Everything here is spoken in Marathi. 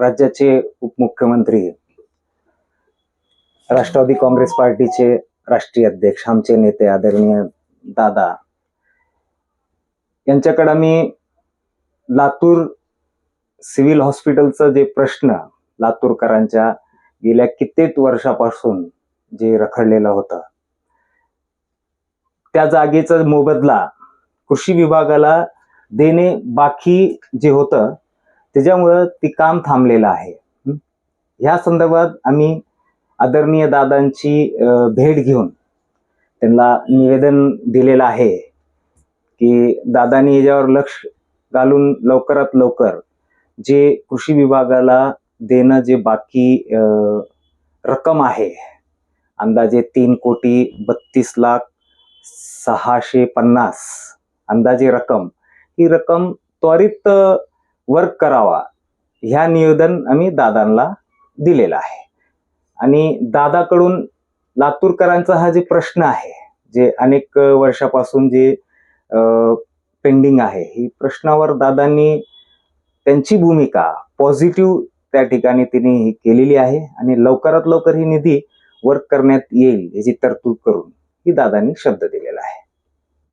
राज्याचे उपमुख्यमंत्री राष्ट्रवादी काँग्रेस पार्टीचे राष्ट्रीय अध्यक्ष आमचे नेते आदरणीय दादा यांच्याकडे मी लातूर सिव्हिल हॉस्पिटलचं जे प्रश्न लातूरकरांच्या गेल्या कित्येक वर्षापासून जे रखडलेलं होतं त्या जागेचा मोबदला कृषी विभागाला देणे बाकी जे होतं त्याच्यामुळं ती काम थांबलेलं आहे. ह्या संदर्भात आम्ही आदरणीय दादांची भेट घेऊन त्यांना निवेदन दिलेलं आहे की दादांनी याच्यावर लक्ष घालून लवकरात लवकर जे कृषी विभागाला देणं जे बाकी रक्कम आहे अंदाजे तीन कोटी बत्तीस लाख सहाशे पन्नास अंदाजे रक्कम ही रक्कम त्वरित वर्क करावा ह्या निवेदन आम्ही दादांना दिलेलं आहे. आणि दादाकडून लातूरकरांचा हा जे प्रश्न आहे जे अनेक वर्षापासून जे पेंडिंग आहे ही प्रश्नावर दादांनी त्यांची भूमिका पॉझिटिव्ह त्या ठिकाणी तिने ही केलेली आहे आणि लवकरात लवकर ही निधी वर्क करण्यात येईल याची तरतूद करून ही दादांनी शब्द दिले.